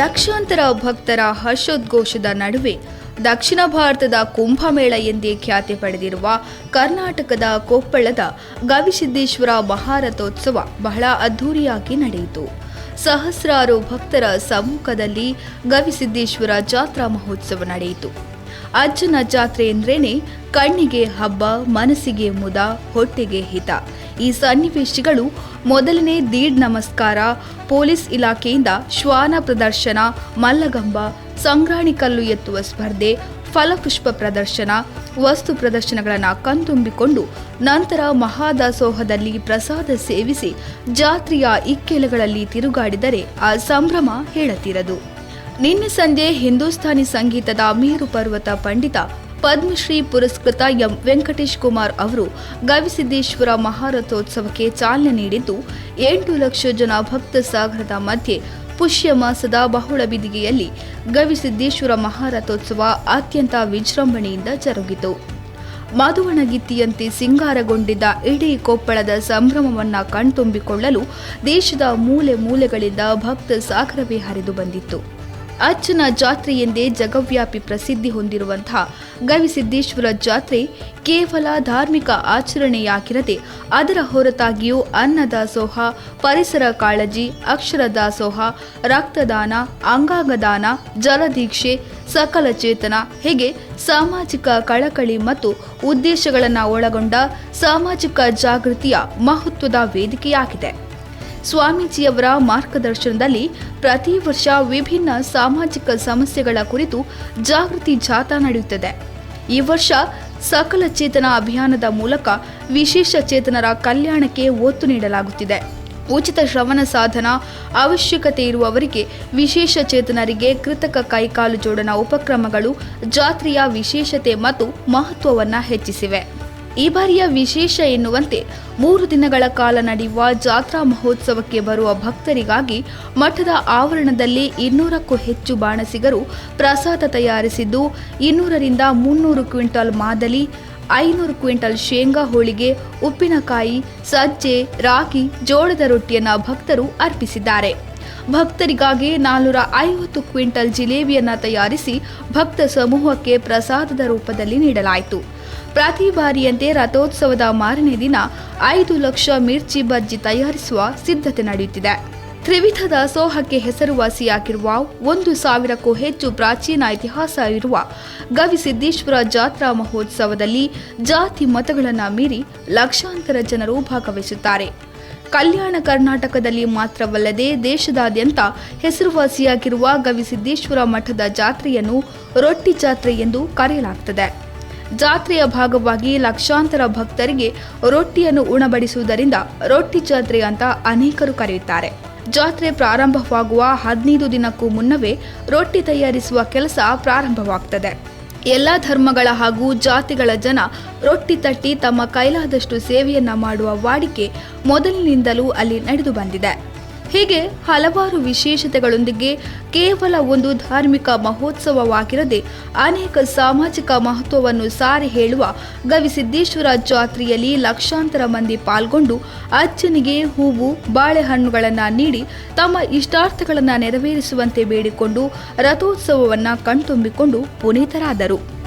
ಲಕ್ಷಾಂತರ ಭಕ್ತರ ಹರ್ಷೋದ್ಘೋಷದ ನಡುವೆ ದಕ್ಷಿಣ ಭಾರತದ ಕುಂಭಮೇಳ ಎಂದೇ ಖ್ಯಾತಿ ಪಡೆದಿರುವ ಕರ್ನಾಟಕದ ಕೊಪ್ಪಳದ ಗವಿಸಿದ್ದೇಶ್ವರ ಮಹಾರಥೋತ್ಸವ ಬಹಳ ಅದ್ಧೂರಿಯಾಗಿ ನಡೆಯಿತು. ಸಹಸ್ರಾರು ಭಕ್ತರ ಸಮ್ಮುಖದಲ್ಲಿ ಗವಿಸಿದ್ದೇಶ್ವರ ಜಾತ್ರಾ ಮಹೋತ್ಸವ ನಡೆಯಿತು. ಅಜ್ಜನ ಜಾತ್ರೆ ಎಂದ್ರೇನೆ ಕಣ್ಣಿಗೆ ಹಬ್ಬ, ಮನಸ್ಸಿಗೆ ಮುದ, ಹೊಟ್ಟೆಗೆ ಹಿತ. ಈ ಸನ್ನಿವೇಶಗಳು ಮೊದಲನೇ ದೀಡ್ ನಮಸ್ಕಾರ. ಪೊಲೀಸ್ ಇಲಾಖೆಯಿಂದ ಶ್ವಾನ ಪ್ರದರ್ಶನ, ಮಲ್ಲಗಂಬ, ಸಂಗ್ರಾಣಿ ಕಲ್ಲು ಎತ್ತುವ ಸ್ಪರ್ಧೆ, ಫಲಪುಷ್ಪ ಪ್ರದರ್ಶನ, ವಸ್ತು ಪ್ರದರ್ಶನಗಳನ್ನು ಕಣ್ತುಂಬಿಕೊಂಡು ನಂತರ ಮಹಾದಾಸೋಹದಲ್ಲಿ ಪ್ರಸಾದ ಸೇವಿಸಿ ಜಾತ್ರೆಯ ಇಕ್ಕೆಲೆಗಳಲ್ಲಿ ತಿರುಗಾಡಿದರೆ ಆ ಸಂಭ್ರಮ ಹೇಳತಿರದು. ನಿನ್ನೆ ಸಂಜೆ ಹಿಂದೂಸ್ತಾನಿ ಸಂಗೀತದ ಮೀರು ಪರ್ವತ ಪಂಡಿತ ಪದ್ಮಶ್ರೀ ಪುರಸ್ಕೃತ ಎಂ ವೆಂಕಟೇಶ್ ಕುಮಾರ್ ಅವರು ಗವಿಸಿದ್ದೇಶ್ವರ ಮಹಾರಥೋತ್ಸವಕ್ಕೆ ಚಾಲನೆ ನೀಡಿದ್ದು, ಎಂಟು ಲಕ್ಷ ಜನ ಭಕ್ತ ಸಾಗರದ ಮಧ್ಯೆ ಪುಷ್ಯ ಮಾಸದ ಬಹುಳ ಬಿದಿಗೆಯಲ್ಲಿ ಗವಿಸಿದ್ದೇಶ್ವರ ಮಹಾರಥೋತ್ಸವ ಅತ್ಯಂತ ವಿಜೃಂಭಣೆಯಿಂದ ಜರುಗಿತು. ಮಧುವಣಗಿತ್ತಿಯಂತೆ ಸಿಂಗಾರಗೊಂಡಿದ್ದ ಇಡೀ ಕೊಪ್ಪಳದ ಸಂಭ್ರಮವನ್ನ ಕಣ್ತುಂಬಿಕೊಳ್ಳಲು ದೇಶದ ಮೂಲೆ ಮೂಲೆಗಳಿಂದ ಭಕ್ತ ಸಾಗರವೇ ಹರಿದು ಬಂದಿತ್ತು. ಅಚ್ಚನ ಜಾತ್ರೆ ಎಂದೇ ಜಗವ್ಯಾಪಿ ಪ್ರಸಿದ್ಧಿ ಹೊಂದಿರುವಂತಹ ಗವಿಸಿದ್ದೇಶ್ವರ ಜಾತ್ರೆ ಕೇವಲ ಧಾರ್ಮಿಕ ಆಚರಣೆಯಾಗಿರದೆ ಅದರ ಹೊರತಾಗಿಯೂ ಅನ್ನದಾಸೋಹ, ಪರಿಸರ ಕಾಳಜಿ ಅಕ್ಷರ ದಾಸೋಹ ರಕ್ತದಾನ, ಅಂಗಾಂಗದಾನ, ಜಲದೀಕ್ಷೆ, ಸಕಲ ಚೇತನ, ಹೀಗೆ ಸಾಮಾಜಿಕ ಕಳಕಳಿ ಮತ್ತು ಉದ್ದೇಶಗಳನ್ನು ಒಳಗೊಂಡ ಸಾಮಾಜಿಕ ಜಾಗೃತಿಯ ಮಹತ್ವದ ವೇದಿಕೆಯಾಗಿದೆ. ಸ್ವಾಮೀಜಿಯವರ ಮಾರ್ಗದರ್ಶನದಲ್ಲಿ ಪ್ರತಿ ವರ್ಷ ವಿಭಿನ್ನ ಸಾಮಾಜಿಕ ಸಮಸ್ಯೆಗಳ ಕುರಿತು ಜಾಗೃತಿ ಜಾಥಾ ನಡೆಯುತ್ತದೆ. ಈ ವರ್ಷ ಸಕಲ ಚೇತನ ಅಭಿಯಾನದ ಮೂಲಕ ವಿಶೇಷ ಚೇತನರ ಕಲ್ಯಾಣಕ್ಕೆ ಒತ್ತು ನೀಡಲಾಗುತ್ತಿದೆ. ಉಚಿತ ಶ್ರವಣ ಸಾಧನ ಅವಶ್ಯಕತೆ ಇರುವವರಿಗೆ ವಿಶೇಷ ಚೇತನರಿಗೆ ಕೃತಕ ಕೈಕಾಲು ಜೋಡಣಾ ಉಪಕ್ರಮಗಳು ಜಾತ್ರೆಯ ವಿಶೇಷತೆ ಮತ್ತು ಮಹತ್ವವನ್ನು ಹೆಚ್ಚಿಸಿವೆ. ಈ ಬಾರಿಯ ವಿಶೇಷ ಎನ್ನುವಂತೆ ಮೂರು ದಿನಗಳ ಕಾಲ ನಡೆಯುವ ಜಾತ್ರಾ ಮಹೋತ್ಸವಕ್ಕೆ ಬರುವ ಭಕ್ತರಿಗಾಗಿ ಮಠದ ಆವರಣದಲ್ಲಿ ಇನ್ನೂರಕ್ಕೂ ಹೆಚ್ಚು ಬಾಣಸಿಗರು ಪ್ರಸಾದ ತಯಾರಿಸಿದ್ದು, ಇನ್ನೂರರಿಂದ ಮುನ್ನೂರು ಕ್ವಿಂಟಾಲ್ ಮಾದಲಿ, ಐನೂರು ಕ್ವಿಂಟಲ್ ಶೇಂಗಾ ಹೋಳಿಗೆ, ಉಪ್ಪಿನಕಾಯಿ, ಸಜ್ಜೆ, ರಾಗಿ, ಜೋಳದ ರೊಟ್ಟಿಯನ್ನ ಭಕ್ತರು ಅರ್ಪಿಸಿದ್ದಾರೆ. ಭಕ್ತರಿಗಾಗಿ ನಾಲ್ನೂರ ಐವತ್ತು ಕ್ವಿಂಟಲ್ ಜಿಲೇಬಿಯನ್ನ ತಯಾರಿಸಿ ಭಕ್ತ ಸಮೂಹಕ್ಕೆ ಪ್ರಸಾದದ ರೂಪದಲ್ಲಿ ನೀಡಲಾಯಿತು. ಪ್ರತಿ ಬಾರಿಯಂತೆ ರಥೋತ್ಸವದ ಮಾರನೇ ದಿನ ಐದು ಲಕ್ಷ ಮಿರ್ಚಿ ಬಜ್ಜಿ ತಯಾರಿಸುವ ಸಿದ್ಧತೆ ನಡೆಯುತ್ತಿದೆ. ತ್ರಿವಿಧ ದಾಸೋಹಕ್ಕೆ ಹೆಸರುವಾಸಿಯಾಗಿರುವ ಒಂದು ಸಾವಿರಕ್ಕೂ ಹೆಚ್ಚು ಪ್ರಾಚೀನ ಇತಿಹಾಸ ಇರುವ ಗವಿಸಿದ್ದೇಶ್ವರ ಜಾತ್ರಾ ಮಹೋತ್ಸವದಲ್ಲಿ ಜಾತಿ ಮತಗಳನ್ನು ಮೀರಿ ಲಕ್ಷಾಂತರ ಜನರು ಭಾಗವಹಿಸುತ್ತಾರೆ. ಕಲ್ಯಾಣ ಕರ್ನಾಟಕದಲ್ಲಿ ಮಾತ್ರವಲ್ಲದೆ ದೇಶದಾದ್ಯಂತ ಹೆಸರುವಾಸಿಯಾಗಿರುವ ಗವಿಸಿದ್ದೇಶ್ವರ ಮಠದ ಜಾತ್ರೆಯನ್ನು ರೊಟ್ಟಿ ಜಾತ್ರೆ ಎಂದು ಕರೆಯಲಾಗುತ್ತದೆ ಜಾತ್ರೆಯ ಭಾಗವಾಗಿ ಲಕ್ಷಾಂತರ ಭಕ್ತರಿಗೆ ರೊಟ್ಟಿಯನ್ನು ಉಣಬಡಿಸುವುದರಿಂದ ರೊಟ್ಟಿ ಜಾತ್ರೆ ಅಂತ ಅನೇಕರು ಕರೆಯುತ್ತಾರೆ. ಜಾತ್ರೆ ಪ್ರಾರಂಭವಾಗುವ ಹದಿನೈದು ದಿನಕ್ಕೂ ಮುನ್ನವೇ ರೊಟ್ಟಿ ತಯಾರಿಸುವ ಕೆಲಸ ಪ್ರಾರಂಭವಾಗ್ತದೆ. ಎಲ್ಲ ಧರ್ಮಗಳ ಹಾಗೂ ಜಾತಿಗಳ ಜನ ರೊಟ್ಟಿ ತಟ್ಟಿ ತಮ್ಮ ಕೈಲಾದಷ್ಟು ಸೇವೆಯನ್ನ ಮಾಡುವ ವಾಡಿಕೆ ಮೊದಲಿನಿಂದಲೂ ಅಲ್ಲಿ ನಡೆದು ಬಂದಿದೆ. ಹೀಗೆ ಹಲವಾರು ವಿಶೇಷತೆಗಳೊಂದಿಗೆ ಕೇವಲ ಒಂದು ಧಾರ್ಮಿಕ ಮಹೋತ್ಸವವಾಗಿರದೆ ಅನೇಕ ಸಾಮಾಜಿಕ ಮಹತ್ವವನ್ನು ಸಾರಿ ಹೇಳುವ ಗವಿಸಿದ್ದೇಶ್ವರ ಜಾತ್ರೆಯಲ್ಲಿ ಲಕ್ಷಾಂತರ ಮಂದಿ ಪಾಲ್ಗೊಂಡು ಅಜ್ಜನಿಗೆ ಹೂವು, ಬಾಳೆಹಣ್ಣುಗಳನ್ನು ನೀಡಿ ತಮ್ಮ ಇಷ್ಟಾರ್ಥಗಳನ್ನು ನೆರವೇರಿಸುವಂತೆ ಬೇಡಿಕೊಂಡು ರಥೋತ್ಸವವನ್ನು ಕಣ್ತುಂಬಿಕೊಂಡು ಪುನೀತರಾದರು.